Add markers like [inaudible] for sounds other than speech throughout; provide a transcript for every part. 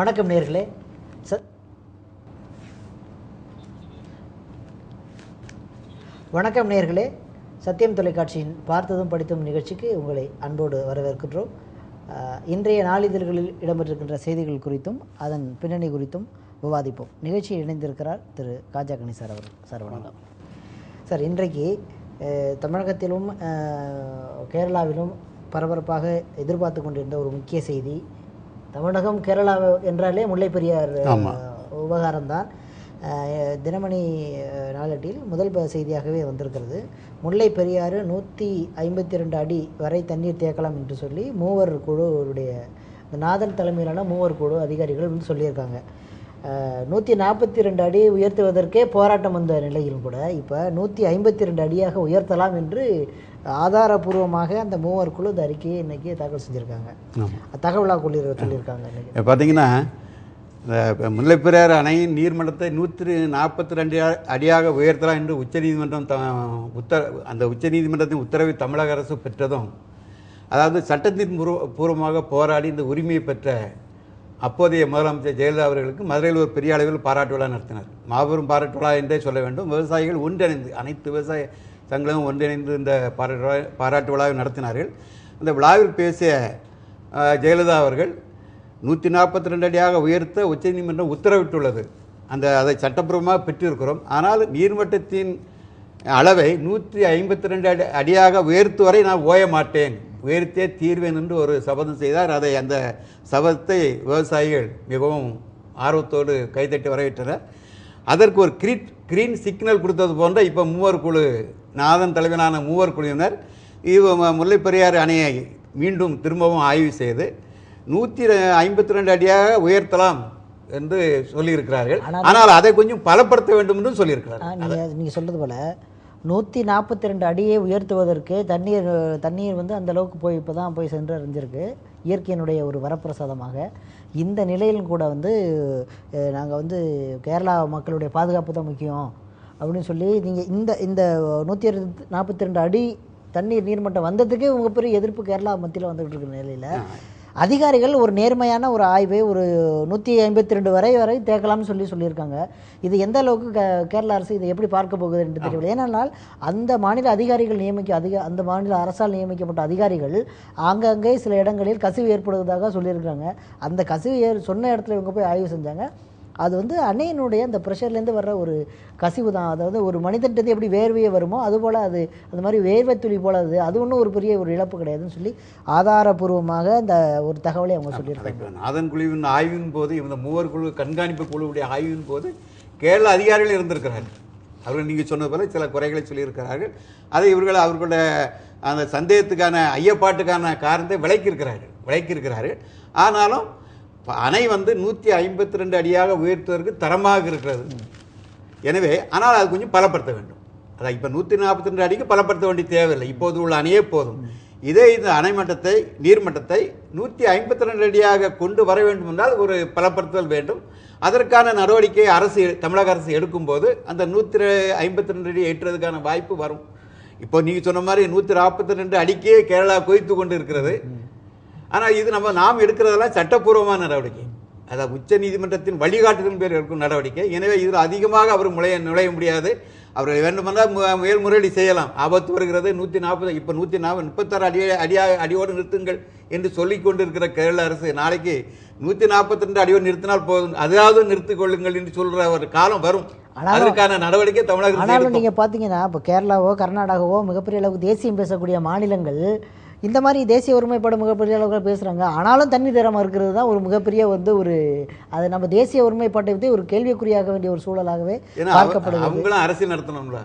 வணக்கம் நேர்களே. ச வணக்கம் நேர்களே. சத்தியம் தொலைக்காட்சியின் பார்த்ததும் படித்தும் நிகழ்ச்சிக்கு உங்களை அன்போடு வரவேற்கின்றோம். இன்றைய நாளிதழ்களில் இடம்பெற்றிருக்கின்ற செய்திகள் குறித்தும் அதன் பின்னணி குறித்தும் விவாதிப்போம். நிகழ்ச்சியில் இணைந்திருக்கிறார் திரு காஜா கணி சார் அவர்கள். சார் வணக்கம். சார் இன்றைக்கு தமிழகத்திலும் கேரளாவிலும் பரபரப்பாக எதிர்பார்த்து கொண்டிருந்த ஒரு முக்கிய செய்தி தமிழகம் கேரளா என்றாலே முல்லை பெரியார் விவகாரம்தான் அஹ், தினமணி நாளேட்டில் முதல் செய்தியாகவே வந்திருக்கிறது. முல்லை பெரியாறு நூற்றி ஐம்பத்தி ரெண்டு அடி வரை தண்ணீர் தேக்கலாம் என்று சொல்லி மூவர் குழுவுடைய இந்த நாதன் தலைமையிலான மூவர் குழு அதிகாரிகள் வந்து சொல்லியிருக்காங்க. நூற்றி நாற்பத்தி ரெண்டு அடி உயர்த்துவதற்கே போராட்டம் வந்த நிலையிலும் கூட இப்போ நூற்றி ஐம்பத்தி ரெண்டு அடியாக உயர்த்தலாம் என்று ஆதாரபூர்வமாக அந்த மூவர் குழு இந்த அறிக்கையை இன்னைக்கு தாக்கல் செஞ்சுருக்காங்க. தகவலாக கொள்ளி சொல்லியிருக்காங்க இன்னைக்கு. இப்போ பார்த்தீங்கன்னா இந்த இப்ப முல்லைப்பெரியாறு அணையின் நீர்மட்டத்தை நூற்றி நாற்பத்தி ரெண்டு அடியாக உயர்த்தலாம் என்று உச்சநீதிமன்றம் த உத்தர அந்த உச்சநீதிமன்றத்தின் உத்தரவை தமிழக அரசு பெற்றதும் அதாவது சட்டத்தின் பூர்வ பூர்வமாக போராடி இந்த உரிமையை பெற்ற அப்போதைய முதலமைச்சர் ஜெயலலிதா அவர்களுக்கு மதுரையில் ஒரு பெரிய அளவில் பாராட்டு விழா நடத்தினார். மாபெரும் பாராட்டு விழா என்றே சொல்ல வேண்டும். விவசாயிகள் ஒன்றிணைந்து அனைத்து விவசாய தங்களும் ஒன்றிணைந்து இந்த பாராட்டு பாராட்டு விழாவை நடத்தினார்கள். அந்த விழாவில் பேசிய ஜெயலலிதா அவர்கள் நூற்றி நாற்பத்தி ரெண்டு அடியாக உயர்த்த உச்சநீதிமன்றம் உத்தரவிட்டுள்ளது. அந்த அதை சட்டப்பூர்வமாக பெற்றிருக்கிறோம். ஆனால் நீர்மட்டத்தின் அளவை நூற்றி ஐம்பத்தி ரெண்டு அடி அடியாக உயர்த்து வரை நான் ஓய மாட்டேன். உயர்த்தே தீர்வேன் என்று ஒரு சபதம் செய்தார். அதை அந்த சபதத்தை விவசாயிகள் மிகவும் ஆர்வத்தோடு கைதட்டி வரவேற்றனர். அதற்கு ஒரு கிரீட் கிரீன் சிக்னல் கொடுத்தது போன்ற இப்போ மூவர் குழு நாதன் தலைவனான மூவர் குழுவினர் இவ ம- முல்லைப்பெரியாறு அணையை மீண்டும் திரும்பவும் ஆய்வு செய்து நூற்றி ஐம்பத்தி ரெண்டு அடியாக உயர்த்தலாம் என்று சொல்லியிருக்கிறார்கள். ஆனால் அதை கொஞ்சம் பலப்படுத்த வேண்டும் என்று சொல்லியிருக்கிறார்கள். நீங்கள் நீங்கள் சொல்றது போல நூற்றி நாற்பத்தி ரெண்டு அடியை உயர்த்துவதற்கு தண்ணீர் தண்ணீர் வந்து அந்த அளவுக்கு போய் இப்போ தான் போய் சென்று அறிஞ்சிருக்கு. இயற்கையினுடைய ஒரு வரப்பிரசாதமாக. இந்த நிலையிலும் கூட வந்து நாங்கள் வந்து கேரளா மக்களுடைய பாதுகாப்பு தான் முக்கியம். அப்படின்னு சொல்லி நீங்கள் இந்த இந்த நூற்றி நாற்பத்தி ரெண்டு அடி தண்ணீர் நீர்மட்டம் வந்ததுக்கே உங்கள் பெரிய எதிர்ப்பு கேரளா மத்தியில் வந்துகிட்டு இருக்கிற நிலையில் அதிகாரிகள் ஒரு நேர்மையான ஒரு ஆய்வை ஒரு நூற்றி ஐம்பத்தி ரெண்டு வரை வரை தேக்கலாம்னு சொல்லி சொல்லியிருக்காங்க. இது எந்த அளவுக்கு க- கேரள அரசு இதை எப்படி பார்க்க போகுது என்று தெரியவில்லை. ஏனென்றால் அந்த மாநில அதிகாரிகள் நியமிக்க அதிக அந்த மாநில அரசால் நியமிக்கப்பட்ட அதிகாரிகள் ஆங்காங்கே சில இடங்களில் கசிவு ஏற்படுவதாக சொல்லியிருக்காங்க. அந்த கசிவு ஏற் சொன்ன இடத்துல இவங்க போய் ஆய்வு செஞ்சாங்க. அது வந்து அன்னையினுடைய அந்த ப்ரெஷர்லேருந்து வர்ற ஒரு கசிவு தான். அதாவது ஒரு மனிதன்றது எப்படி வேர்வையே வருமோ அதுபோல் அது அந்த மாதிரி வேர்வை துளி போல அது அது ஒன்றும் ஒரு பெரிய ஒரு இழப்பு கிடையாதுன்னு சொல்லி ஆதாரபூர்வமாக அந்த ஒரு தகவலை அவங்க சொல்லியிருக்காங்க. நாதன் குழுவின் ஆய்வின் போது இந்த மூவர் குழு கண்காணிப்பு குழுவுடைய ஆய்வின் போது கேரள அதிகாரிகள் இருந்திருக்கிறார்கள். அவர்கள் நீங்கள் சொன்னது போல சில குறைகளை சொல்லியிருக்கிறார்கள். அதை இவர்கள் அவர்களுடைய அந்த சந்தேகத்துக்கான ஐயப்பாட்டுக்கான காரணத்தை விளக்கியிருக்கிறார்கள். விளக்கியிருக்கிறார்கள். ஆனாலும் அணை வந்து நூற்றி ஐம்பத்தி ரெண்டு அடியாக உயர்த்துவதற்கு தரமாக இருக்கிறது. எனவே ஆனால் அது கொஞ்சம் பலப்படுத்த வேண்டும். அதான் இப்போ நூற்றி நாற்பத்தி ரெண்டு அடிக்கு பலப்படுத்த வேண்டிய தேவையில்லை. இப்போது உள்ள அணையே போதும். இதே இந்த அணை மட்டத்தை நீர்மட்டத்தை நூற்றி ஐம்பத்தி ரெண்டு அடியாக கொண்டு வர வேண்டும் என்றால் ஒரு பலப்படுத்தல் வேண்டும். அதற்கான நடவடிக்கை அரசு தமிழக அரசு எடுக்கும்போது அந்த நூற்றி ஐம்பத்தி ரெண்டு அடி ஏற்றுறதுக்கான வாய்ப்பு வரும். இப்போ நீங்கள் சொன்ன மாதிரி நூற்றி நாற்பத்தி ரெண்டு அடிக்கே கேரளா கொய்த்து கொண்டு இருக்கிறது ஆனால் இது நம்ம நாம் எடுக்கிறதெல்லாம் சட்டப்பூர்வமான நடவடிக்கை. அதாவது உச்ச நீதிமன்றத்தின் வழிகாட்டுதலின் பேர் எடுக்கும் நடவடிக்கை. எனவே இதில் அதிகமாக அவர் நுழைய நுழைய முடியாது. அவர் வேண்டுமென்றால் மேல்முறையீடு செய்யலாம். ஆபத்து வருகிறது. நூற்றி நாற்பது இப்போ நூற்றி நாற்பது முப்பத்தாறு அடி அடியாக அடியோடு நிறுத்துங்கள் என்று சொல்லிக் கொண்டிருக்கிற கேரள அரசு நாளைக்கு நூற்றி நாற்பத்தி ரெண்டு அடியோடு நிறுத்தினால் போதும். அதாவது நிறுத்திக் கொள்ளுங்கள் என்று சொல்ற ஒரு காலம் வரும். அதற்கான நடவடிக்கை தமிழக ஆனாலும். நீங்கள் பார்த்தீங்கன்னா இப்போ கேரளாவோ கர்நாடகாவோ மிகப்பெரிய அளவுக்கு தேசியம் பேசக்கூடிய மாநிலங்கள் இந்த மாதிரி தேசிய ஒருமைப்பாடு மிகப்பெரிய அளவுக்கு பேசுகிறாங்க ஆனாலும் தண்ணி தரமாக இருக்கிறது தான் ஒரு மிகப்பெரிய வந்து ஒரு அது நம்ம தேசிய ஒருமைப்பாட்டை பற்றி ஒரு கேள்விக்குறியாக வேண்டிய ஒரு சூழலாகவே பார்க்கப்படுது அவங்களும் அரசியல் நடத்தணும்ல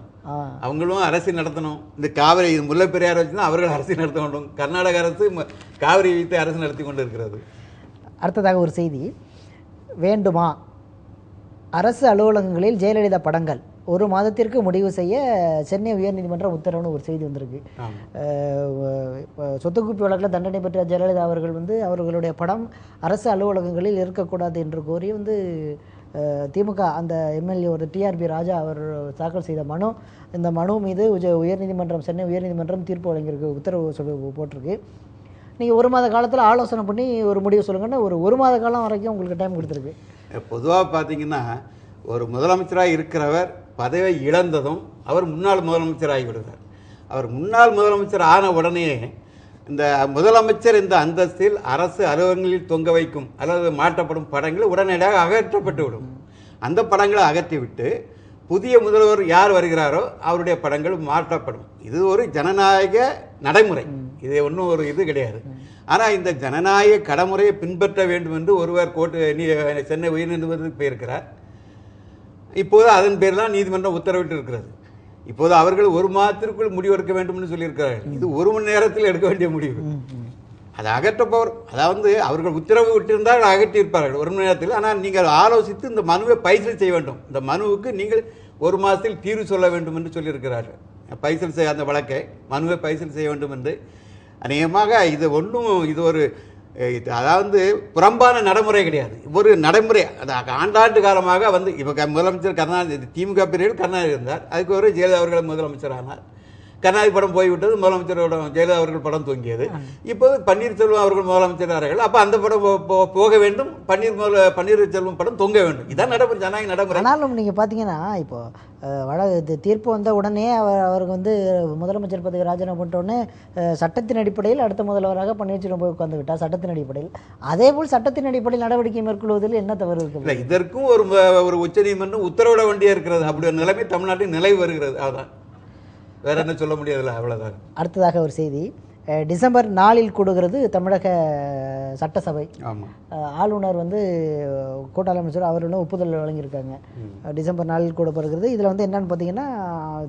அவங்களும் அரசியல் நடத்தணும். இந்த காவிரி இது முல்லை பெரியார் வச்சுதான் அவர்கள் அரசியல் நடத்த வேண்டும். கர்நாடக அரசு காவிரி வைத்து அரசு நடத்தி கொண்டு இருக்கிறது அடுத்ததாக ஒரு செய்தி. வேண்டுமா? அரசு அலுவலகங்களில் ஜெயலலிதா படங்கள். ஒரு மாதத்திற்கு முடிவு செய்ய சென்னை உயர்நீதிமன்றம் உத்தரவுன்னு ஒரு செய்தி வந்திருக்கு. ஆமா. அஹ் அஹ் சொத்து குவிப்பு வழக்கில் தண்டனை பெற்ற ஜெயலலிதா அவர்கள் வந்து அவர்களுடைய படம் அரசு அலுவலகங்களில் இருக்கக்கூடாது என்று கோரி வந்து திமுக அந்த எம்எல்ஏ ஒரு டிஆர்பி ராஜா அவர் தாக்கல் செய்த மனு. இந்த மனு மீது உஜ- உயர்நீதிமன்றம் சென்னை உயர்நீதிமன்றம் தீர்ப்பு வழங்கியிருக்கு உத்தரவு சொல்லி போட்டிருக்கு. நீங்கள் ஒரு மாத காலத்தில் ஆலோசனை பண்ணி ஒரு முடிவு சொல்லுங்கன்னு ஒரு ஒரு மாத காலம் வரைக்கும் உங்களுக்கு டைம் கொடுத்துருக்கு. பொதுவாக பார்த்தீங்கன்னா ஒரு முதலமைச்சராக இருக்கிறவர் பதவியை இழந்ததும் அவர் முன்னாள் முதலமைச்சர் ஆகிவிடுகிறார் அவர் முன்னாள் முதலமைச்சர் ஆன உடனே இந்த முதலமைச்சர் இந்த அந்தஸ்தில் அரசு அலுவலகங்களில் தொங்க வைக்கும் அல்லது மாற்றப்படும் படங்கள் உடனடியாக அகற்றப்பட்டு விடும் அந்த படங்களை அகற்றிவிட்டு புதிய முதல்வர் யார் வருகிறாரோ அவருடைய படங்கள் மாற்றப்படும். இது ஒரு ஜனநாயக நடைமுறை. இது ஒன்றும் ஒரு இது கிடையாது. ஆனால் இந்த ஜனநாயக கடமுறையை பின்பற்ற வேண்டும் என்று ஒருவர் கோர்ட்டு நீ- சென்னை உயர்நீதிமன்றத்துக்கு போயிருக்கிறார். இப்போது அதன் பேர் தான் நீதிமன்றம் உத்தரவிட்டு இருக்கிறது இப்போது அவர்கள் ஒரு மாதத்திற்குள் முடிவெடுக்க வேண்டும் என்று சொல்லியிருக்கிறார்கள் இது ஒரு மணி நேரத்தில் எடுக்க வேண்டிய முடிவு. அது அகற்றப்பவர் அதாவது அவர்கள் உத்தரவு விட்டிருந்தால் அகற்றியிருப்பார்கள் ஒரு மணி நேரத்தில். ஆனால் நீங்கள் ஆலோசித்து இந்த மனுவை பைசல் செய்ய வேண்டும். இந்த மனுவுக்கு நீங்கள் ஒரு மாதத்தில் தீர்வு சொல்ல வேண்டும் என்று சொல்லியிருக்கிறார்கள். பைசல் செய்ய அந்த வழக்கை மனுவை பைசல் செய்ய வேண்டும் என்று. அநேகமாக இது ஒன்றும் இது ஒரு அதாவது புறம்பான நடைமுறை கிடையாது. ஒரு நடைமுறை அது ஆண்டாண்டு காலமாக வந்து இப்போ முதலமைச்சர் கருணாநிதி திமுக பீரியட் கருணாநிதி இருந்தார். அதுக்கு ஒரு ஜெயலலிதா அவர்கள் முதலமைச்சர் ஆனார் கருணாநிதி படம் போய்விட்டது முதலமைச்சரோட ஜெயலலிதா அவர்கள் படம் தூங்கியது இப்போது பன்னீர்செல்வம் அவர்கள் முதலமைச்சரார்கள் அப்போ அந்த படம் போக வேண்டும் பன்னீர் முதல பன்னீர்செல்வம் படம் தொங்க வேண்டும். இதான் நடைமுறை ஜனநாயக நடைமுறை. ஆனாலும் நீங்கள் பார்த்தீங்கன்னா இப்போ வட தீர்ப்பு வந்த உடனே அவர் அவருக்கு வந்து முதலமைச்சர் பதவி ராஜினாமா பண்ணிட்ட உடனே அஹ், சட்டத்தின் அடிப்படையில் அடுத்த முதல்வராக பன்னீர்செல்வம் போய் உட்கார்ந்து விட்டார் சட்டத்தின் அடிப்படையில். அதேபோல் சட்டத்தின் அடிப்படையில் நடவடிக்கை மேற்கொள்வதில் என்ன தவறு இருக்குது இதற்கும் ஒரு ஒரு உச்சநீதிமன்றம் உத்தரவிட வேண்டிய இருக்கிறது. அப்படி ஒரு நிலைமை தமிழ்நாட்டில் நிலை வருகிறது. அதான். வேற என்ன சொல்ல முடியாதுல்ல அவ்வளவுதான். அடுத்ததாக ஒரு செய்தி. டிசம்பர் நாலில் கூடுகிறது தமிழக சட்டசபை. ஆளுநர் வந்து கூட்டாள அமைச்சர் அவர்களும் ஒப்புதல் வழங்கியிருக்காங்க. டிசம்பர் நாலில் கூடப்படுகிறது. இதில் வந்து என்னன்னு பார்த்தீங்கன்னா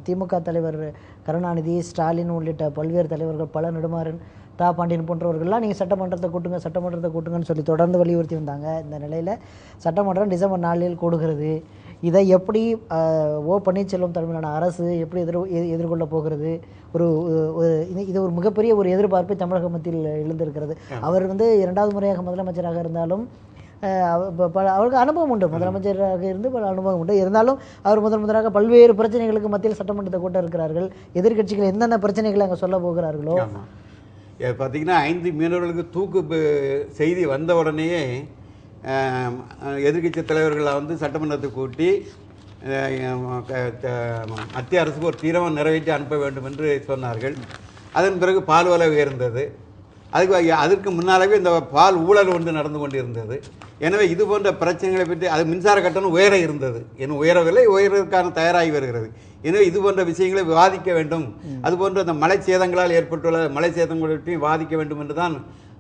திமுக தலைவர் கருணாநிதி ஸ்டாலின் உள்ளிட்ட பல்வேறு தலைவர்கள் பல நெடுமாறன் தா. பாண்டியன் போன்றவர்கள்லாம் நீங்கள் சட்டமன்றத்தை கூட்டுங்க சட்டமன்றத்தை கூட்டுங்கன்னு சொல்லி தொடர்ந்து வலியுறுத்தி வந்தாங்க. இந்த நிலையில் சட்டமன்றம் டிசம்பர் நாலில் கூடுகிறது. இதை எப்படி ஓ பன்னீர்செல்வம் தலைமையிலான அரசு எப்படி எதிர் எதிர்கொள்ள போகிறது? ஒரு ஒரு இது- ஒரு மிகப்பெரிய ஒரு எதிர்பார்ப்பு தமிழக மத்தியில் எழுந்திருக்கிறது. அவர் வந்து இரண்டாவது முறையாக முதலமைச்சராக இருந்தாலும் பல அவருக்கு அனுபவம் உண்டு. முதலமைச்சராக இருந்து பல அனுபவம் உண்டு. இருந்தாலும் அவர் முதல் முதலாக பல்வேறு பிரச்சனைகளுக்கு மத்தியில் சட்டமன்றத்தை கூட்ட இருக்கிறார்கள். எதிர்க்கட்சிகள் எந்தெந்த பிரச்சனைகளை அங்கே சொல்ல போகிறார்களோ? பார்த்தீங்கன்னா ஐந்து மீனவர்களுக்கு தூக்கு செய்தி வந்த உடனேயே ஆம், எதிர்க்கட்சி தலைவர்களை வந்து சட்டமன்றத்தை கூட்டி மத்திய அரசுக்கு ஒரு தீர்மானம் நிறைவேற்றி அனுப்ப வேண்டும் என்று சொன்னார்கள். அதன் பிறகு பால் விலை உயர்ந்தது. அதுக்கு அதற்கு முன்னாலவே இந்த பால் ஊழல் ஒன்று நடந்து கொண்டிருந்தது. எனவே இது போன்ற பிரச்சனைகளை பற்றி அது மின்சார கட்டணம் உயர இருந்தது. இன்னும் உயரவில்லை உயர்வதற்கான தயாராகி வருகிறது. எனவே இது போன்ற விஷயங்களை விவாதிக்க வேண்டும். அதுபோன்ற அந்த மலை சேதங்களால் ஏற்பட்டுள்ள மலை சேதங்களை பற்றி வாதிக்க வேண்டும் என்று தான்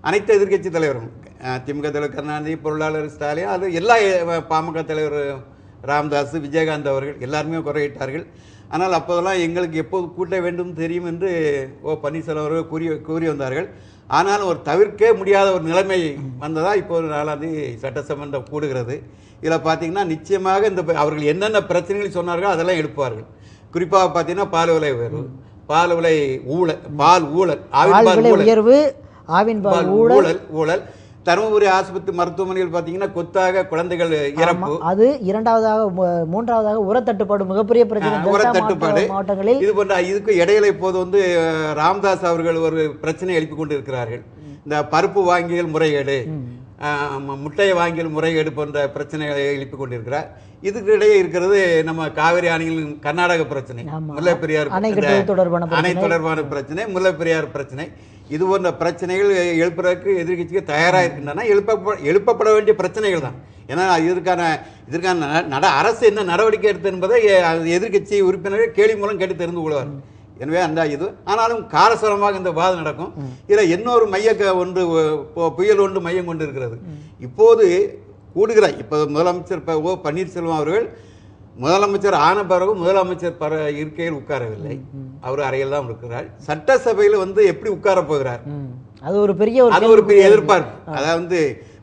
அனைத்து எதிர்க்கட்சி தலைவரும் திமுக தலைவர் கருணாநிதி பொருளாளர் ஸ்டாலின் அது எல்லா பாமக தலைவர் ராமதாஸ் விஜயகாந்த் அவர்கள் எல்லாருமே குறையிட்டார்கள். ஆனால் அப்போதெல்லாம் எங்களுக்கு எப்போது கூட்ட வேண்டும் தெரியும் என்று ஓ பன்னீர்செல்வம் அவர்கள் கூறி கூறி வந்தார்கள். ஆனாலும் ஒரு தவிர்க்க முடியாத ஒரு நிலைமை வந்ததா இப்போது நாலாந்தி சட்டசமன்றம் கூடுகிறது. இதில் பார்த்தீங்கன்னா நிச்சயமாக இந்த அவர்கள் என்னென்ன பிரச்சனைகள் சொன்னார்களோ அதெல்லாம் எழுப்புவார்கள் குறிப்பாக பார்த்தீங்கன்னா பால் விலை உயர்வு பால் விலை ஊழல் பால் ஊழல் ஆவின் பால் ஊழல். ஊழல் ஊழல். தருமபுரி ஆஸ்பத்திரி மருத்துவமனையில் பார்த்தீங்கன்னா கொத்தாக குழந்தைகள் இறப்பு. அது இரண்டாவதாக மூன்றாவதாக உரத்தட்டுப்பாடு மிகப்பெரிய பிரச்சனை. உரத்தட்டுப்பாடு. மாவட்ட- மாவட்டங்களில் இது போன்ற இதுக்கு இடையில இப்போது வந்து ராமதாஸ் அவர்கள் ஒரு பிரச்சனை எழுப்பி கொண்டு இருக்கிறார்கள் இந்த பருப்பு வாங்கியல் முறைகேடு அஹ், ம- முட்டை வாங்கியல் முறைகேடு போன்ற பிரச்சனைகளை எழுப்பி கொண்டிருக்கிறார். இதுக்கு இடையே இருக்கிறது நம்ம காவிரி அணைகளின் கர்நாடக பிரச்சனை. முல்லைப்பெரியார் அணை தொடர்பான பிரச்சனை முல்லைப்பெரியார் பிரச்சனை. இது போன்ற பிரச்சனைகள் எழுப்புறதுக்கு எதிர்க்கட்சிக்கு தயாராக இருக்கின்றன எழுப்ப எழுப்பப்பட வேண்டிய பிரச்சனைகள் தான். ஏன்னா இதற்கான இதற்கான நட- அரசு என்ன நடவடிக்கை எடுத்து என்பதை அஹ், எதிர்க்கட்சி உறுப்பினர்கள் கேள்வி மூலம் கேட்டு தெரிந்து கொள்வார். எனவே அந்த இது. ஆனாலும் காரசாரமாக இந்த வாதம் நடக்கும். இதில் இன்னொரு மைய ஒன்று புயல் ஒன்று மையம் கொண்டு இருக்கிறது இப்போது கூடுகிற இப்போ முதலமைச்சர் ப- ஓ பன்னீர்செல்வம் அவர்கள் முதலமைச்சர் ஆன பிறகு முதலமைச்சர் பர இருக்கையில் உட்காரவில்லை. அவர் அறையில் தான் இருக்கிறார். சட்டசபையில் வந்து எப்படி உட்கார போகிறார். அது ஒரு பெரிய அது ஒரு பெரிய எதிர்பார்ப்பு. அதாவது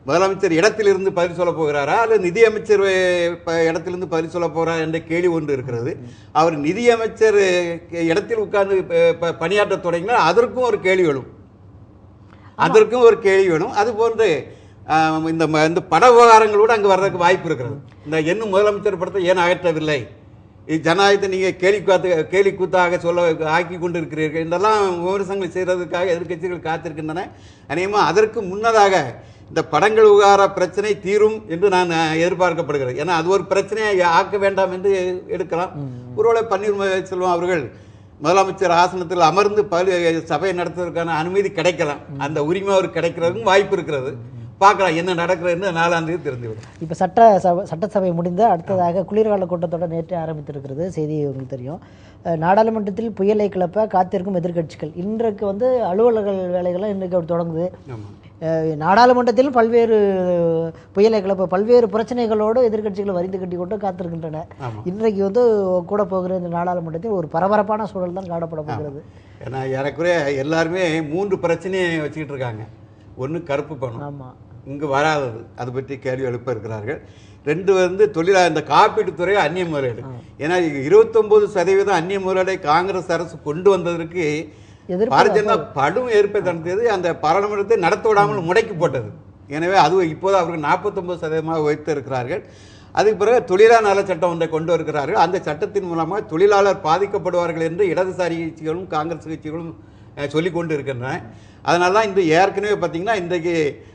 முதலமைச்சர் இடத்திலிருந்து பதில் சொல்ல போகிறாரா? அல்லது நிதியமைச்சர் இடத்திலிருந்து பதில் சொல்ல போகிறார் என்ற கேள்வி ஒன்று இருக்கிறது. அவர் நிதியமைச்சர் இடத்தில் உட்கார்ந்து பணியாற்ற தொடங்கினால் அதற்கும் ஒரு கேள்வி எழும். அதற்கும் ஒரு கேள்வி வேணும் அது போன்று இந்த ம- இந்த பட விவகாரங்களோடு அங்கே வர்றதுக்கு வாய்ப்பு இருக்கிறது. இந்த என்ன முதலமைச்சர் படத்தை ஏன் அகற்றவில்லை? ஜனநாயகத்தை நீங்கள் கேலி காத்து கேலி கூத்தாக சொல்ல ஆக்கி கொண்டு இருக்கிறீர்கள் இதெல்லாம் விமர்சனங்களை செய்கிறதுக்காக எதிர்க்கட்சிகள் காத்திருக்கின்றன. அநேகமாக அதற்கு முன்னதாக இந்த படங்கள் விவகார பிரச்சனை தீரும் என்று நான் எதிர்பார்க்கப்படுகிறது. ஏன்னா அது ஒரு பிரச்சனையை ஆக்க வேண்டாம் என்று எடுக்கலாம். ஒருவேளை பன்னீர் செல்வம் அவர்கள் முதலமைச்சர் ஆசனத்தில் அமர்ந்து பல சபையை நடத்துவதற்கான அனுமதி கிடைக்கலாம். அந்த உரிமை அவர் கிடைக்கிறதுக்கும் வாய்ப்பு இருக்கிறது. பார்க்கலாம் என்ன நடக்கிறதுன்னு நாலாம் தேதி தெரிந்துவிடும். இப்போ சட்ட சபை சட்டசபை முடிந்த அடுத்ததாக குளிர்கால கூட்டத்தொடர் நேற்று ஆரம்பித்திருக்கிறது. செய்தி உங்களுக்கு தெரியும். நாடாளுமன்றத்தில் புயலை கிளப்ப காத்திருக்கும் எதிர்க்கட்சிகள். இன்றைக்கு வந்து அலுவலர்கள் வேலைகள்லாம் இன்றைக்கு தொடங்குது. ஆமாம் அஹ், நாடாளுமன்றத்தில் பல்வேறு புயலை கிளப்ப பல்வேறு பிரச்சனைகளோடு எதிர்க்கட்சிகள் வரிந்து கட்டி கொண்டு காத்திருக்கின்றன. இன்றைக்கு வந்து கூட போகிற இந்த நாடாளுமன்றத்தில் ஒரு பரபரப்பான சூழல் தான் காணப்பட போகிறது. ஏன்னா ஏறக்குறைய எல்லாருமே மூன்று பிரச்சனையை வச்சுக்கிட்டு இருக்காங்க. ஒன்று கருப்பு பணம். ஆமாம் இங்கு வராதது. அது பற்றி கேள்வி எழுப்ப இருக்கிறார்கள். ரெண்டு வந்து தொழிலா இந்த காப்பீட்டுத்துறை அந்நிய முதலீடு ஏன்னா இருபத்தொன்பது சதவீதம் அந்நிய முதலீடை காங்கிரஸ் அரசு கொண்டு வந்ததற்கு பாரதிய ஜனதா படும் ஏற்பை நடத்தியது அந்த பாராளுமன்றத்தை நடத்த விடாமல் முடக்கி போட்டது. எனவே அது இப்போது அவர்கள் நாற்பத்தொன்பது சதவீதமாக உயர்த்தி இருக்கிறார்கள். அதுக்கு பிறகு தொழிலாளர் நல சட்டம் ஒன்றை கொண்டு வருகிறார்கள். அந்த சட்டத்தின் மூலமாக தொழிலாளர் பாதிக்கப்படுவார்கள் என்று இடதுசாரி கட்சிகளும் காங்கிரஸ் கட்சிகளும் சொல்லிக் கொண்டு இருக்கின்றன அதனால தான் இந்த ஏற்கனவே பார்த்தீங்கன்னா இன்றைக்கு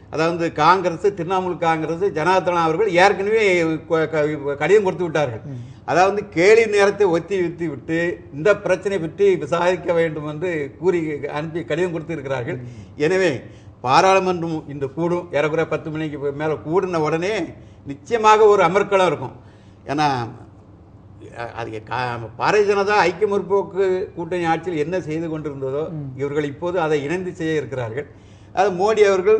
அதாவது காங்கிரஸ் திரிணாமுல் காங்கிரஸ் ஜனார்தனா அவர்கள் ஏற்கனவே க- கடிதம் கொடுத்து விட்டார்கள். அதாவது கேலி நேரத்தை ஒத்தி வித்து விட்டு இந்த பிரச்சனை பற்றி விசாரிக்க வேண்டும் என்று கூறி அனுப்பி கடிதம் கொடுத்திருக்கிறார்கள் எனவே பாராளுமன்றம் இந்த கூடும். ஏறக்குறைய பத்து மணிக்கு மேலே கூடின உடனே நிச்சயமாக ஒரு அமர்க்களம் இருக்கும். ஏன்னா அது கா- பாரதிய ஜனதா ஐக்கிய முற்போக்கு கூட்டணி ஆட்சியில் என்ன செய்து கொண்டிருந்ததோ இவர்கள் இப்போது அதை இணைந்து செய்ய இருக்கிறார்கள். அது மோடி அவர்கள்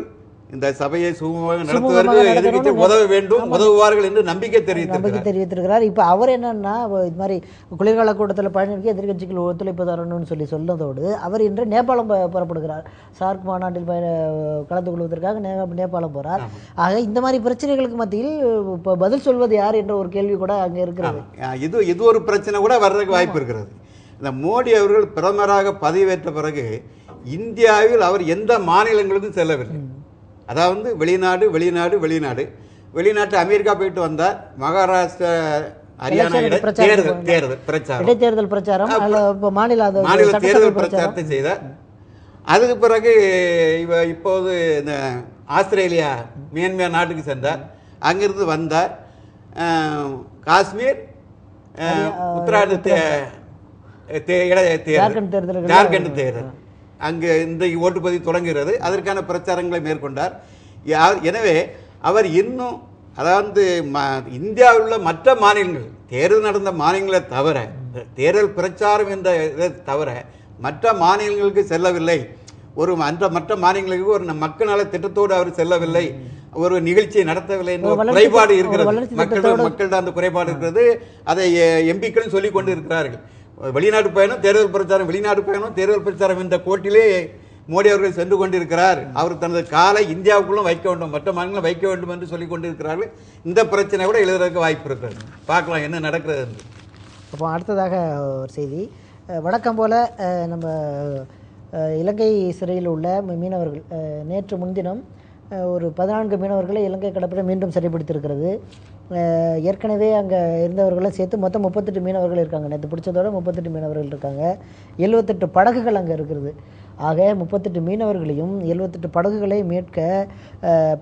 இந்த சபையை சுமூகமாக நடத்துவதற்கு எதிர்க்கட்சி உதவ வேண்டும் உதவுவார்கள் என்று நம்பிக்கை நம்பிக்கை தெரிவித்திருக்கிறார். இப்போ அவர் என்னன்னா இது மாதிரி குளிர்கால கூட்டத்தில் பயணிக்க எதிர்க்கட்சிகள் ஒத்துழைப்பு தரணும்னு சொல்லி சொன்னதோடு அவர் இன்று நேபாளம் புறப்படுகிறார். சார்க் மாநாட்டில் கலந்து கொள்வதற்காக நேபாளம் போறார். ஆக இந்த மாதிரி பிரச்சனைகளுக்கு மத்தியில் இப்போ பதில் சொல்வது யார் என்ற ஒரு கேள்வி கூட அங்கே இருக்கிறது. இது இது ஒரு பிரச்சனை கூட வர்றதுக்கு வாய்ப்பு இருக்கிறது. இந்த மோடி அவர்கள் பிரதமராக பதவியேற்ற பிறகு இந்தியாவில் அவர் எந்த மாநிலங்களுக்கும் செல்லவில்லை. அதாவது வெளிநாடு வெளிநாடு வெளிநாடு. வெளிநாட்டு அமெரிக்கா போயிட்டு வந்தார் மகாராஷ்டிரா தேர்தல் தேர்தல் பிரச்சாரம். இடைத்தேர்தல் பிரச்சாரம் மாநில மாநில தேர்தல் பிரச்சாரத்தை செய்தார் அதுக்கு பிறகு இவ இப்போது இந்த ஆஸ்திரேலியா மியான்மர் நாட்டுக்கு சென்றார். அங்கிருந்து வந்தார். காஷ்மீர் உத்தராகண்ட் தேர்தல். ஜார்க்கண்ட் தேர்தல். அங்கே இந்த ஓட்டுப்பதிவு தொடங்குகிறது. அதற்கான பிரச்சாரங்களை மேற்கொண்டார். எனவே அவர் இன்னும் அதாவது ம- இந்தியாவில் உள்ள மற்ற மாநிலங்கள் தேர்தல் நடந்த மாநிலங்களை தவிர தேர்தல் பிரச்சாரம் என்ற இதை தவிர மற்ற மாநிலங்களுக்கு செல்லவில்லை. ஒரு அந்த மற்ற மாநிலங்களுக்கு ஒரு மக்கள் நல திட்டத்தோடு அவர் செல்லவில்லை. ஒரு நிகழ்ச்சியை நடத்தவில்லை என்ற குறைபாடு இருக்கிறது. வளர்ச்சி மக்கள் திட்டத்தோடு- மக்கள்கிட்ட அந்த குறைபாடு இருக்கிறது. அதை எம்பிக்களும் சொல்லிக் கொண்டு இருக்கிறார்கள். வெளிநாட்டு பயணம் தேர்தல் பிரச்சாரம் வெளிநாட்டு பயணம் தேர்தல் பிரச்சாரம் என்ற கோட்டிலே மோடி அவர்கள் சென்று கொண்டிருக்கிறார். அவர் தனது காலை இந்தியாவுக்குள்ளும் வைக்க வேண்டும் மற்ற மாநிலம் வைக்க வேண்டும் என்று சொல்லி கொண்டிருக்கிறார்கள். இந்த பிரச்சனை கூட எழுதுறதுக்கு வாய்ப்பு இருக்கிறது. பார்க்கலாம் என்ன நடக்கிறது என்று. அப்போ அடுத்ததாக ஒரு செய்தி. வணக்கம் வழக்கம் போல் நம்ம இலங்கை சிறையில் உள்ள மீனவர்கள் நேற்று முன்தினம் ஒரு பதினான்கு மீனவர்களை இலங்கை கடற்படை மீண்டும் சிறைப்படுத்தியிருக்கிறது ஏற்கனவே அங்கே இருந்தவர்களை சேர்த்து மொத்தம் முப்பத்தெட்டு மீனவர்கள் இருக்காங்க. நேற்று பிடிச்சதோட முப்பத்தெட்டு மீனவர்கள் இருக்காங்க. எழுபத்தெட்டு படகுகள் அங்கே இருக்கிறது ஆக முப்பத்தெட்டு மீனவர்களையும் எழுபத்தெட்டு படகுகளை மீட்க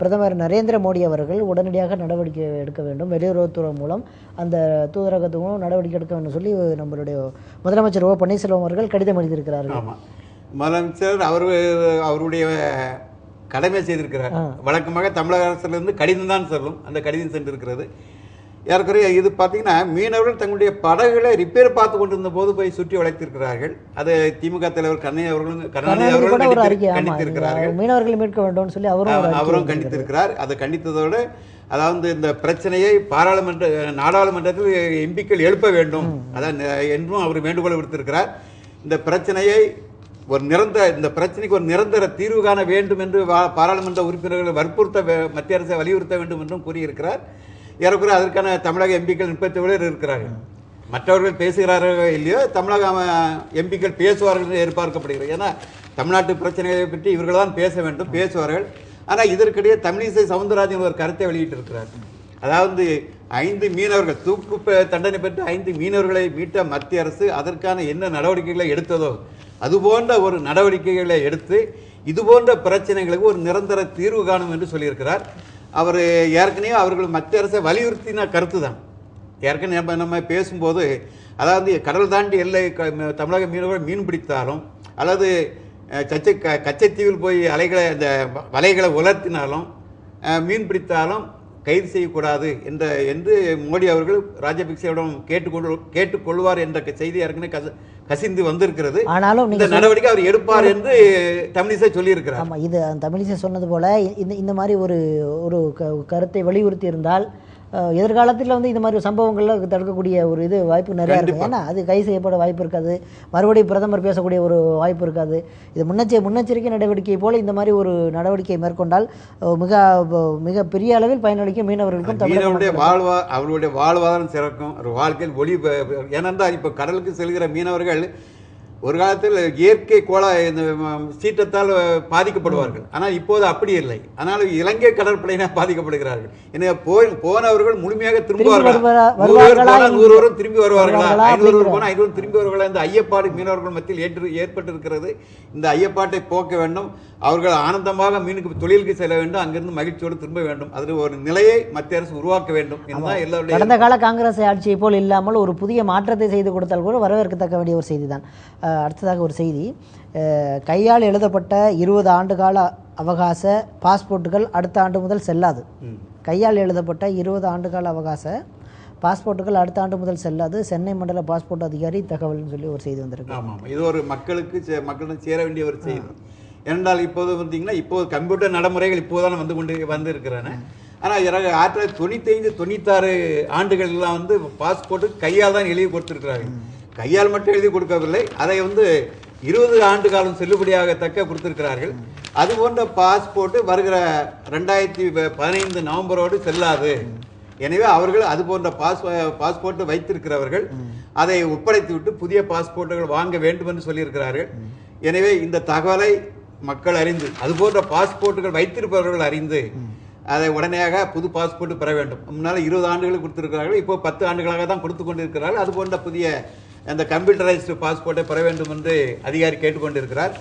பிரதமர் நரேந்திர மோடி அவர்கள் உடனடியாக நடவடிக்கை எடுக்க வேண்டும். வெளியுறவுத்துறை மூலம் அந்த தூதரகத்துக்கும் நடவடிக்கை எடுக்க வேண்டும் சொல்லி நம்மளுடைய முதலமைச்சர் ஓ பன்னீர்செல்வம் அவர்கள் கடிதம் எழுதியிருக்கிறார்கள். ஆமாம் முதலமைச்சர் அவர் அவருடைய கடமை செய்திருக்கிறார். வழக்கமாக தமிழக அரசிலிருந்து கடிதம் தான் செல்லும். அந்த கடிதம் சென்றிருக்கிறது. ஏற்கனவே இது பார்த்தீங்கன்னா மீனவர்கள் தங்களுடைய படகுகளை ரிப்பேர் பார்த்து கொண்டிருந்த போது போய் சுற்றி வளைத்திருக்கிறார்கள். அது திமுக தலைவர் கண்ணை அவர்களும் கருணாநிதி அவர்களும் கண்டித்திருக்கிறார்கள். மீனவர்களை மீட்க வேண்டும்னு சொல்லி அவரும் அவரும் கண்டித்திருக்கிறார். அதை கண்டித்ததோடு அதாவது இந்த பிரச்சனையை பாராளுமன்ற நாடாளுமன்றத்தில் எம்பிக்கள் எழுப்ப வேண்டும். அதான் என்றும் அவர் வேண்டுகோள் விடுத்திருக்கிறார். இந்த பிரச்சனையை ஒரு நிரந்தர இந்த பிரச்சனைக்கு ஒரு நிரந்தர தீர்வு காண வேண்டும் என்று பாராளுமன்ற உறுப்பினர்கள் வற்புறுத்த மத்திய அரசை வலியுறுத்த வேண்டும் என்றும் கூறியிருக்கிறார். ஏறக்குறைய அதற்கான தமிழக எம்பிக்கள் முப்பத்தி பேர் இருக்கிறார்கள். மற்றவர்கள் பேசுகிறார்கள் இல்லையோ தமிழக எம்பிக்கள் பேசுவார்கள் என்று எதிர்பார்க்கப்படுகிறது. ஏன்னா தமிழ்நாட்டு பிரச்சனைகளை பற்றி இவர்கள் தான் பேச வேண்டும் பேசுவார்கள். ஆனால் இதற்கிடையே தமிழிசை சவுந்தரராஜன் ஒரு கருத்தை வெளியிட்டிருக்கிறார். அதாவது ஐந்து மீனவர்கள் தூக்கு தண்டனை பெற்ற ஐந்து மீனவர்களை மீட்ட மத்திய அரசு அதற்கான என்ன நடவடிக்கைகளை எடுத்ததோ அதுபோன்ற ஒரு நடவடிக்கைகளை எடுத்து இதுபோன்ற பிரச்சனைகளுக்கு ஒரு நிரந்தர தீர்வு காணும் என்று சொல்லியிருக்கிறார். அவர் ஏற்கனவே அவர்கள் மத்திய அரசை வலியுறுத்தின கருத்து தான். ஏற்கனவே நம்ம நம்ம பேசும்போது அதாவது கடல் தாண்டி எல்லை க- தமிழக மீனவர்கள் மீன் பிடித்தாலும் அல்லது சச்சை க கச்சைத்தீவில் போய் அலைகளை அந்த வலைகளை உலர்த்தினாலும் மீன் பிடித்தாலும் கைது செய்யக்கூடாது என்ற என்று மோடி அவர்கள் ராஜபக்சேவிடம் கேட்டுக்கொள் கேட்டுக்கொள்வார் என்ற செய்தி ஏற்கனவே கச கசிந்து வந்திருக்கிறது. ஆனாலும் இந்த நடவடிக்கை அவர் எடுப்பார் என்று தமிழிசை சொல்லியிருக்கிறார். ஆமாம் இது தமிழிசை சொன்னது போல இந்த இந்த மாதிரி ஒரு ஒரு கருத்தை வலியுறுத்தி இருந்தால் எதிர்காலத்தில் வந்து இந்த மாதிரி சம்பவங்கள்ல தடுக்கக்கூடிய ஒரு இது வாய்ப்பு நிறையா இருக்கும் ஏன்னா அது கை செய்யப்பட வாய்ப்பு இருக்காது. மறுபடியும் பிரதமர் பேசக்கூடிய ஒரு வாய்ப்பு இருக்காது. இது முன்னெச்சரி முன்னெச்சரிக்கை நடவடிக்கை போல இந்த மாதிரி ஒரு நடவடிக்கை மேற்கொண்டால் மிக மிக பெரிய அளவில் பயனளிக்கும் மீனவர்களுக்கும் மீனவருடைய. வாழ்வா அவர்களுடைய வாழ்வாதாரம் சிறக்கும். ஒரு வாழ்க்கையில் ஒளி ஏனென்றால் இப்போ கடலுக்கு செல்கிற மீனவர்கள் ஒரு காலத்தில் இயற்கை கோளா இந்த சீற்றத்தால் பாதிக்கப்படுவார்கள். ஆனால் இப்போது அப்படி இல்லை. ஆனால் இலங்கை கடற்படையினர் [laughs] பாதிக்கப்படுகிறார்கள். எனவே போய் போனவர்கள் முழுமையாக திரும்புவார்கள்? வருவா- நூறு பேர் வருவார்களா போனால் என்று- நூறு பேரும் திரும்பி வருவார்களா? ஐநூறு போனால் ஐநூறு திரும்பி வருவார்களா? இந்த ஐயப்பாடு மீனவர்கள் மத்தியில் ஏற்று ஏற்பட்டிருக்கிறது. இந்த ஐயப்பாட்டை போக்க வேண்டும். அவர்கள் ஆனந்தமாக மீனுக்கு தொழிலுக்கு செல்ல வேண்டும். அங்கிருந்து மகிழ்ச்சியோடு திரும்ப வேண்டும். அதில் ஒரு நிலையை மத்திய அரசு உருவாக்க வேண்டும் இதுதான் எல்லாருடைய கடந்த கால காங்கிரஸ் ஆட்சியை போல் இல்லாமல் ஒரு புதிய மாற்றத்தை செய்து கொடுத்தால் கூட வரவேற்கத்தக்க வேண்டிய ஒரு செய்தி தான் அடுத்ததாக ஒரு செய்தி. கையால் எழுதப்பட்ட இருபது ஆண்டு கால அவகாச பாஸ்போர்ட்டுகள் அடுத்த ஆண்டு முதல் செல்லாது. கையால் எழுதப்பட்ட இருபது ஆண்டு கால அவகாச பாஸ்போர்ட்டுகள் அடுத்த ஆண்டு முதல் செல்லாது. சென்னை மண்டல பாஸ்போர்ட் அதிகாரி தகவல்னு சொல்லி ஒரு செய்தி வந்திருக்கு. ஆமாம் இது ஒரு மக்களுக்கு மக்களிடம் சேர வேண்டிய ஒரு செய்தி. ஏனென்றால் இப்போது பார்த்தீங்கன்னா இப்போது கம்ப்யூட்டர் நடைமுறைகள் இப்போதான் வந்து கொண்டு வந்து இருக்கிறன ஆனால் ஆயிரத்தி தொள்ளாயிரத்தி தொண்ணூத்தைந்து தொண்ணூத்தாறு ஆண்டுகள்லாம் வந்து பாஸ்போர்ட்டு கையால் தான் எழுதி கொடுத்துருக்கிறார்கள். கையால் மட்டும் எழுதி கொடுக்கவில்லை. அதை வந்து இருபது ஆண்டு காலம் செல்லுபடியாகத்தக்க கொடுத்திருக்கிறார்கள். அது போன்ற பாஸ்போர்ட்டு வருகிற ரெண்டாயிரத்தி பதினைந்து நவம்பரோடு செல்லாது. எனவே அவர்கள் அது போன்ற பாஸ் பாஸ்போர்ட்டு வைத்திருக்கிறவர்கள் அதை ஒப்படைத்து விட்டு புதிய பாஸ்போர்ட்டுகள் வாங்க வேண்டும் என்று சொல்லியிருக்கிறார்கள். எனவே இந்த தகவலை மக்கள் அறிந்து அது போன்ற பாஸ்போர்ட்டுகள் வைத்திருப்பவர்கள் அறிந்து அதை உடனடியாக புது பாஸ்போர்ட் பெற வேண்டும். முன்னால் இருபது ஆண்டுகள் கொடுத்திருக்கிறார்கள் இப்போ பத்து ஆண்டுகளாக தான் கொடுத்து கொண்டிருக்கிறார்கள். அது போன்ற புதிய அந்த கம்ப்யூட்டரைஸ்டு பாஸ்போர்ட்டை பெற வேண்டும் என்று அதிகாரி கேட்டுக்கொண்டிருக்கிறார்.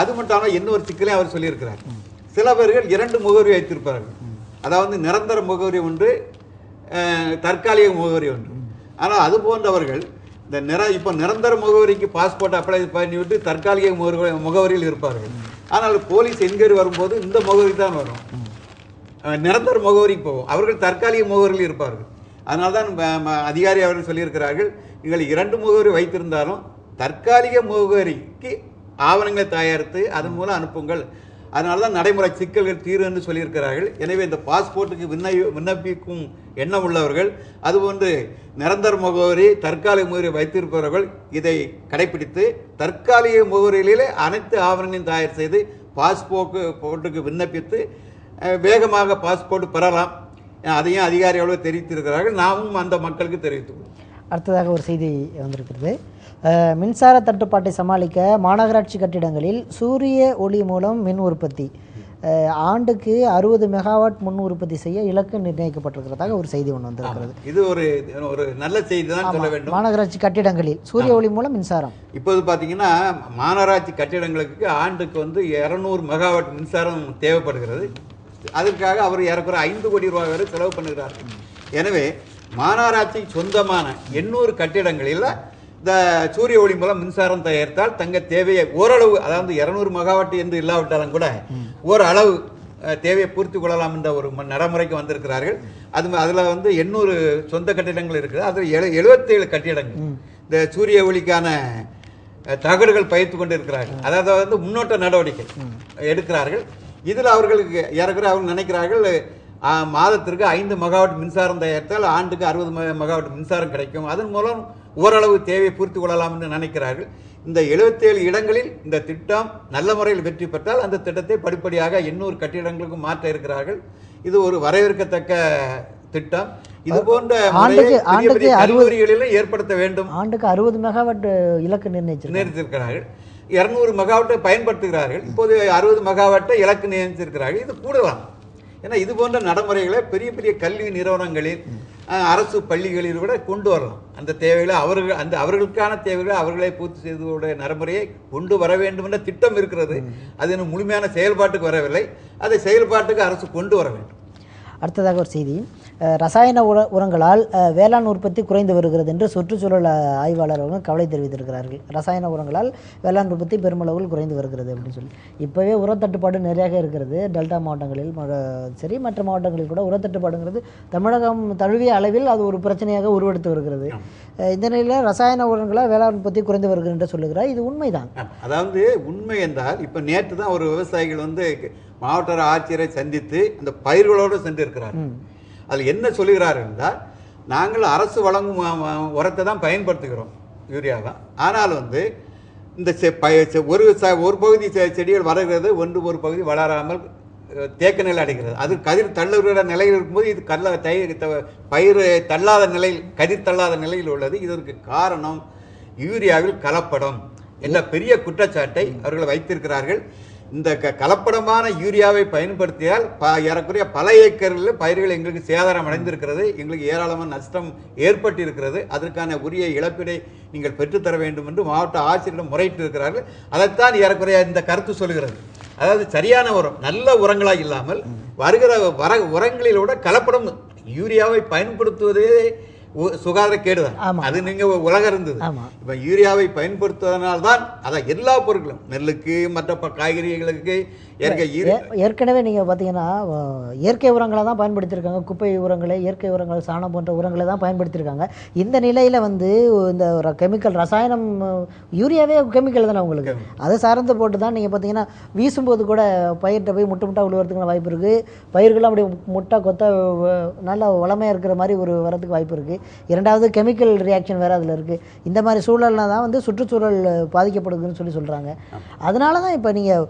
அது மட்டும் இல்லாமல் இன்னொரு சிக்கலையும் அவர் சொல்லியிருக்கிறார். சில பேர்கள் இரண்டு முகவரி வைத்திருப்பார்கள். அதாவது நிரந்தர முகவரி ஒன்று தற்காலிக முகவரி ஒன்று. ஆனால் அது போன்றவர்கள் இந்த நிர இப்போ நிரந்தர முகவரிக்கு பாஸ்போர்ட் அப்ளை பண்ணிவிட்டு தற்காலிக முகவரி முகவரியில் இருப்பார்கள். ஆனால் போலீஸ் என்கொயரி வரும்போது இந்த முகவரி தான் வரும். நிரந்தர முகவரிக்கு போகும். அவர்கள் தற்காலிக முகவரியில் இருப்பார்கள். அதனால தான் ம- அதிகாரி அவர்கள் சொல்லியிருக்கிறார்கள் நீங்கள் இரண்டு முகவரி வைத்திருந்தாலும் தற்காலிக முகவரிக்கு ஆவணங்களை தயாரித்து அதன் மூலம் அனுப்புங்கள். அதனால தான் நடைமுறை சிக்கல்கள் தீரும் என்று சொல்லியிருக்கிறார்கள். எனவே இந்த பாஸ்போர்ட்டுக்கு விண்ணை விண்ணப்பிக்கும் எண்ணம் உள்ளவர்கள் அதுபோன்று நிரந்தர முகவரி தற்காலிக முகவரி வைத்திருப்பவர்கள் இதை கடைபிடித்து தற்காலிக முகவரியிலே அனைத்து ஆவணங்களையும் தயார் செய்து பாஸ்போர்ட்டு போர்ட்டுக்கு விண்ணப்பித்து வேகமாக பாஸ்போர்ட் பெறலாம். அதையும் அதிகாரிகளோடு தெரிவித்திருக்கிறார்கள். நாமும் அந்த மக்களுக்கு தெரிவித்துள்ளோம் அடுத்ததாக ஒரு செய்தி வந்திருக்கிறது. மின்சார தட்டுப்பாட்டை சமாளிக்க மாநகராட்சி கட்டிடங்களில் சூரிய ஒளி மூலம் மின் உற்பத்தி. ஆண்டுக்கு அறுபது மெகாவாட் முன் உற்பத்தி செய்ய இலக்கு நிர்ணயிக்கப்பட்டிருக்கிறதாக ஒரு செய்தி ஒன்று வந்திருக்கிறது. இது ஒரு ஒரு நல்ல செய்தி தான் சொல்ல வேண்டும். மாநகராட்சி கட்டிடங்களில் சூரிய ஒளி மூலம் மின்சாரம். இப்போது பார்த்தீங்கன்னா மாநகராட்சி கட்டிடங்களுக்கு ஆண்டுக்கு வந்து இரநூறு மெகாவாட் மின்சாரம் தேவைப்படுகிறது. அதற்காக அவர் ஏறக்குறை ஐந்து கோடி ரூபாய் வரை செலவு பண்ணுகிறார். எனவே மாநகராட்சிக்கு சொந்தமான எண்ணூறு கட்டிடங்களில் இந்த சூரிய ஒளி மூலம் மின்சாரம் தயாரித்தால் தங்க தேவையை ஓரளவு அதாவது இரநூறு மெகாவாட் என்று இல்லாவிட்டாலும் கூட ஓரளவு தேவையை பூர்த்தி கொள்ளலாம் என்ற ஒரு நடைமுறைக்கு வந்திருக்கிறார்கள். அது அதில் வந்து எண்ணூறு சொந்த கட்டிடங்கள் இருக்குது. அதில் எழு எழுபத்தேழு கட்டிடங்கள். இந்த சூரிய ஒளிக்கான தகடுகள் பயிர்த்து கொண்டிருக்கிறார்கள். அதாவது வந்து முன்னோட்ட நடவடிக்கை எடுக்கிறார்கள். இதில் அவர்களுக்கு ஏறக்குறைய அவங்க நினைக்கிறார்கள் மாதத்திற்கு ஐந்து மெகாவாட் மின்சாரம் தயாரித்தால் ஆண்டுக்கு அறுபது மெகாவாட் மின்சாரம் கிடைக்கும். அதன் மூலம் ஓரளவு தேவையை பூர்த்தி கொள்ளலாம் என்று நினைக்கிறார்கள். இந்த 77 இடங்களில் இந்த திட்டம் நல்ல முறையில் வெற்றி பெற்றால் அந்த திட்டத்தை படிப்படியாக எண்ணூறு கட்டிடங்களுக்கு மாற்ற இருக்கிறார்கள். இது ஒரு வரவேற்கத்தக்க திட்டம். இது போன்ற கல்லூரிகளிலும் ஏற்படுத்த வேண்டும். ஆண்டுக்கு அறுபது மெகாவாட் இலக்கு நிர்ணயிச்சிருக்காங்க. நிர்ணயித்திருக்கிறார்கள். இரநூறு மெகாவாட்டை பயன்படுத்துகிறார்கள். இப்போது அறுபது மெகாவாட்டை இலக்கு நிர்ணயித்திருக்கிறார்கள் இது கூடலாம். ஏன்னா இது போன்ற நடைமுறைகளை பெரிய பெரிய கல்வி நிறுவனங்களில் அரசு பள்ளிகளில் கூட கொண்டு வரலாம். அந்த தேவைகளை அவர்கள் அந்த அவர்களுக்கான தேவைகளை அவர்களை பூர்த்தி செய்வதுடைய நடைமுறையை கொண்டு வர வேண்டும் என்ற திட்டம் இருக்கிறது. அது இன்னும் முழுமையான செயல்பாட்டுக்கு வரவில்லை. அதை செயல்பாட்டுக்கு அரசு கொண்டு வர வேண்டும். அடுத்ததாக ஒரு செய்தி. ரசாயன உர உரங்களால் வேளாண் உற்பத்தி குறைந்து வருகிறது என்று சுற்றுச்சூழல் ஆய்வாளர் அவங்க கவலை தெரிவித்திருக்கிறார்கள். ரசாயன உரங்களால் வேளாண் உற்பத்தி பெருமளவில் குறைந்து வருகிறது அப்படின்னு சொல்லி. இப்போவே உரத்தட்டுப்பாடு நிறையாக இருக்கிறது. டெல்டா மாவட்டங்களில் சரி மற்ற மாவட்டங்களில் கூட உரத்தட்டுப்பாடுங்கிறது தமிழகம் தழுவிய அளவில் அது ஒரு பிரச்சனையாக உருவெடுத்து வருகிறது. இந்த நிலையில் ரசாயன உரங்களால் வேளாண் உற்பத்தி குறைந்து வருகிறது என்று சொல்லுகிறார். இது உண்மைதான். அதாவது உண்மை என்றால் இப்ப நேற்று தான் ஒரு விவசாயிகள் வந்து மாவட்ட ஆட்சியரை சந்தித்து அந்த பயிர்களோடு சென்று இருக்கிறார் அதில் என்ன சொல்லுகிறார்கள் என்றால் நாங்கள் அரசு வழங்கும் உரத்தை தான் பயன்படுத்துகிறோம் யூரியாவை ஆனால் வந்து இந்த செ- பய- ஒரு ச- ஒரு பகுதி செ- செடிகள் வளர்கிறது ஒன்று ஒரு பகுதி வளராமல் தேக்க நிலை அடைகிறது. அது கதிர் தள்ளுகிற நிலையில் இருக்கும்போது இது கல்ல தை த- பயிர் தள்ளாத நிலையில் கதிர் தள்ளாத நிலையில் உள்ளது. இதற்கு காரணம் யூரியாவில் கலப்படம். என்ற பெரிய குற்றச்சாட்டை அவர்கள் வைத்திருக்கிறார்கள். இந்த க கலப்படமான யூரியாவை பயன்படுத்தியால் ப ஏறக்குறைய பல ஏக்கரில் பயிர்கள் எங்களுக்கு சேதாரம் அடைந்திருக்கிறது. எங்களுக்கு ஏராளமான நஷ்டம் ஏற்பட்டிருக்கிறது. அதற்கான உரிய இழப்பீடை நீங்கள் பெற்றுத்தர வேண்டும் என்று மாவட்ட ஆட்சியரிடம் முறையிட்டு இருக்கிறார்கள் அதைத்தான் ஏறக்குறைய இந்த கருத்து சொல்கிறது. அதாவது சரியான உரம் நல்ல உரங்களாக இல்லாமல் வருகிற வர உரங்களிலோட கலப்படம் யூரியாவை பயன்படுத்துவதே சுகாதார கேடுதான். அது நீங்க உலக இருந்தது. இப்ப யூரியாவை பயன்படுத்துவதனால் தான் அதான் எல்லா பொருட்களும் நெல்லுக்கு மற்ற காய்கறிகளுக்கு ஏற்கனவே நீங்கள் பார்த்தீங்கன்னா இயற்கை உரங்களை தான் பயன்படுத்தியிருக்காங்க குப்பை உரங்களை இயற்கை உரங்கள் சாணம் போன்ற உரங்களை தான் பயன்படுத்தியிருக்காங்க இந்த நிலையில் வந்து இந்த கெமிக்கல் ரசாயனம் யூரியாவே கெமிக்கல் தானே உங்களுக்கு? அதை சார்ந்து போட்டு தான் நீங்கள் பார்த்தீங்கன்னா வீசும்போது கூட பயிர்கிட்ட போய் முட்டை முட்டா விழுவறதுக்கான வாய்ப்பு இருக்குது பயிர்கள்லாம் அப்படியே முட்டை கொத்த நல்லா வளமையாக இருக்கிற மாதிரி ஒரு வரதுக்கு வாய்ப்பு இருக்குது இரண்டாவது கெமிக்கல் ரியாக்ஷன் வேறு அதில் இருக்குது இந்த மாதிரி சூழலில் தான் வந்து சுற்றுச்சூழல் பாதிக்கப்படுதுன்னு சொல்லி சொல்கிறாங்க அதனால தான் இப்போ நீங்கள்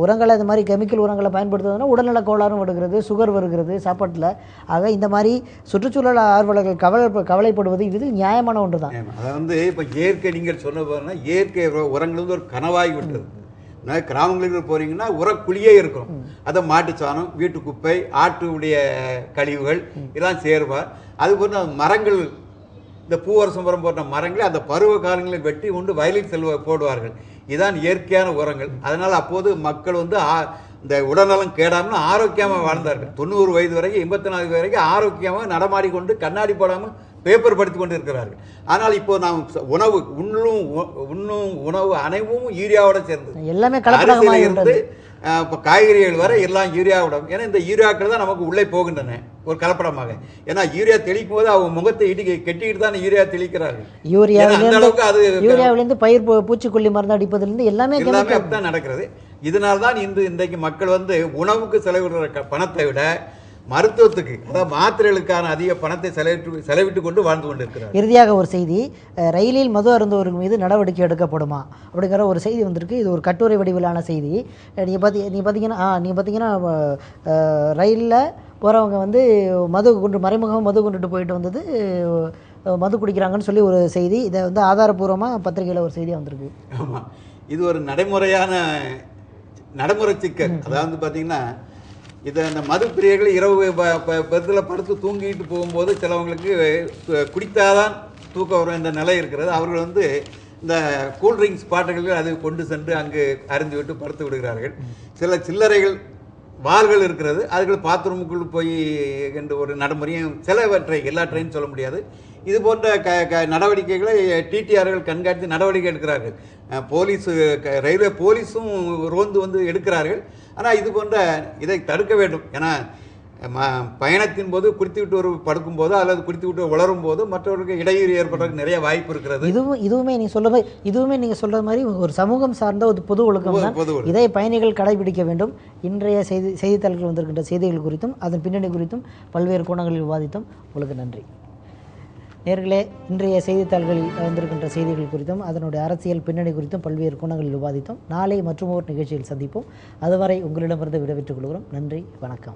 உரங்களை இந்த மாதிரி கெமிக்கல் உரங்களை பயன்படுத்துவதுனா உடல்நல கோளாறும் வருகிறது சுகர் வருகிறது சாப்பாட்டில். ஆக இந்த மாதிரி சுற்றுச்சூழல் ஆர்வலர்கள் கவலை கவலைப்படுவது இது நியாயமான ஒன்று தான். அதை வந்து இப்ப இயற்கை நீங்கள் சொன்ன போதுனா இயற்கை உர- உரங்கள் வந்து ஒரு கனவாகி விட்டது. நான் கிராமங்களுக்கு போறீங்கன்னா உரக்குழியே இருக்கும். அதை மாட்டுச்சாணம் வீட்டு குப்பை ஆட்டுடைய கழிவுகள் இதெல்லாம் சேருவா அது போன்ற மரங்கள் இந்த பூவரசம் மரம் போன்ற மரங்களை அந்த பருவ காலங்களில் வெட்டி கொண்டு வயலில் செல்வ போடுவார்கள். இதான் இயற்கையான உரங்கள். அதனால் அப்போது மக்கள் வந்து இந்த உடல்நலம் கேடாமல் ஆரோக்கியமாக வாழ்ந்தார்கள். தொண்ணூறு வயது வரைக்கும் எண்பத்தி நாலு வரைக்கும் ஆரோக்கியமாக நடமாடிக்கொண்டு கண்ணாடி போடாமல் பேப்பர் படித்து கொண்டு இருக்கிறார்கள் ஆனால் இப்போ நாம் உணவு உண்ணும் உண்ணும் உணவு அனைவும் யூரியாவோட சேர்ந்து எல்லாமே இருந்து இப்போ காய்கறிகள் வரை எல்லாம் யூரியாவோட ஏன்னா இந்த யூரியாக்கள் தான் நமக்கு உள்ளே போகின்றன ஒரு கலப்படமாக. ஏன்னா யூரியா தெளிக்கும் போது அவங்க முகத்தை இடி கெட்டிக்கிட்டு தான் யூரியா தெளிக்கிறார்கள். ஏன்னா அந்த அளவுக்கு அது யூரியாவிலேருந்து பயிர் பூச்சிக்கொல்லி மருந்து அடிப்பதிலிருந்து எல்லாமே எல்லாமே. அப்படிதான் நடக்கிறது. இதனால் தான் இந்த இன்றைக்கு மக்கள் வந்து உணவுக்கு செலவிடுற பணத்தை விட மருத்துவத்துக்கு அதாவது மாத்திரைகளுக்கான அதிக பணத்தை செலவிட்டு செலவிட்டு கொண்டு வாழ்ந்து கொண்டு இருக்கிறார் இறுதியாக ஒரு செய்தி ரயிலில் மது அருந்துவோர் மீது நடவடிக்கை எடுக்கப்படுமா? அப்படிங்கிற ஒரு செய்தி வந்திருக்கு. இது ஒரு கட்டுரை வடிவிலான செய்தி. நீங்கள் பார்த்தி நீங்கள் பார்த்தீங்கன்னா நீங்கள் பார்த்தீங்கன்னா ரயிலில் போகிறவங்க வந்து மது கொண்டு மறைமுகம் மது கொண்டுட்டு போயிட்டு வந்தது மது குடிக்கிறாங்கன்னு சொல்லி ஒரு செய்தி. இதை வந்து ஆதாரபூர்வமாக பத்திரிகையில் ஒரு செய்தியாக வந்திருக்கு. ஆமா. இது ஒரு நடைமுறையான நடைமுறை சிக்கல். அதாவது பார்த்தீங்கன்னா இதை அந்த மது பிரியர்கள் இரவு பெருத்தில் படுத்து தூங்கிட்டு போகும்போது சிலவங்களுக்கு குடித்தாதான் தூக்கம் வரும் இந்த நிலை இருக்கிறது. அவர்கள் வந்து இந்த கூல்ட்ரிங்க்ஸ் பாட்டுகளில் அதை கொண்டு சென்று அங்கு அருந்து விட்டு படுத்து விடுகிறார்கள். சில சில்லறைகள் வாள்கள் இருக்கிறது. அதுகள் பாத்ரூமுக்குள் போய் என்ற ஒரு நடைமுறையும் சிலவற்றை எல்லாற்றையும் சொல்ல முடியாது. இது போன்ற க க நடவடிக்கைகளை டிடிஆர்கள் கண்காணித்து நடவடிக்கை எடுக்கிறார்கள். போலீஸ் ரயில்வே போலீஸும் ரோந்து வந்து எடுக்கிறார்கள். ஆனால் இது போன்ற இதை தடுக்க வேண்டும். ஏன்னா ம பயணத்தின் போது குடித்துவிட்டு ஒரு படுக்கும்போது அல்லது குடித்துவிட்டு உளரும் போது மற்றவர்களுக்கு இடையூறு ஏற்படுறதுக்கு நிறைய வாய்ப்பு இருக்கிறது. இதுவும் இதுவுமே நீங்கள் சொல்ற மாதிரி இதுவுமே நீங்கள் சொல்ற மாதிரி ஒரு சமூகம் சார்ந்த ஒரு பொது ஒழுக்கம் பொது. இதை பயணிகள் கடைபிடிக்க வேண்டும். இன்றைய செய்தி செய்தித்தாள்கள் வந்திருக்கின்ற செய்திகள் குறித்தும் அதன் பின்னணி குறித்தும் பல்வேறு கோணங்களில் விவாதித்தோம். உங்களுக்கு நன்றி. நேர்களே இன்றைய செய்தித்தாள்களில் வந்திருக்கின்ற செய்திகள் குறித்தும் அதனுடைய அரசியல் பின்னணி குறித்தும் பல்வேறு கோணங்களில் விவாதித்தோம். நாளை மற்றும் ஒரு நிகழ்ச்சியில் சந்திப்போம். அதுவரை உங்களிடமிருந்து விடைபெற்றுக் கொள்கிறோம். நன்றி வணக்கம்.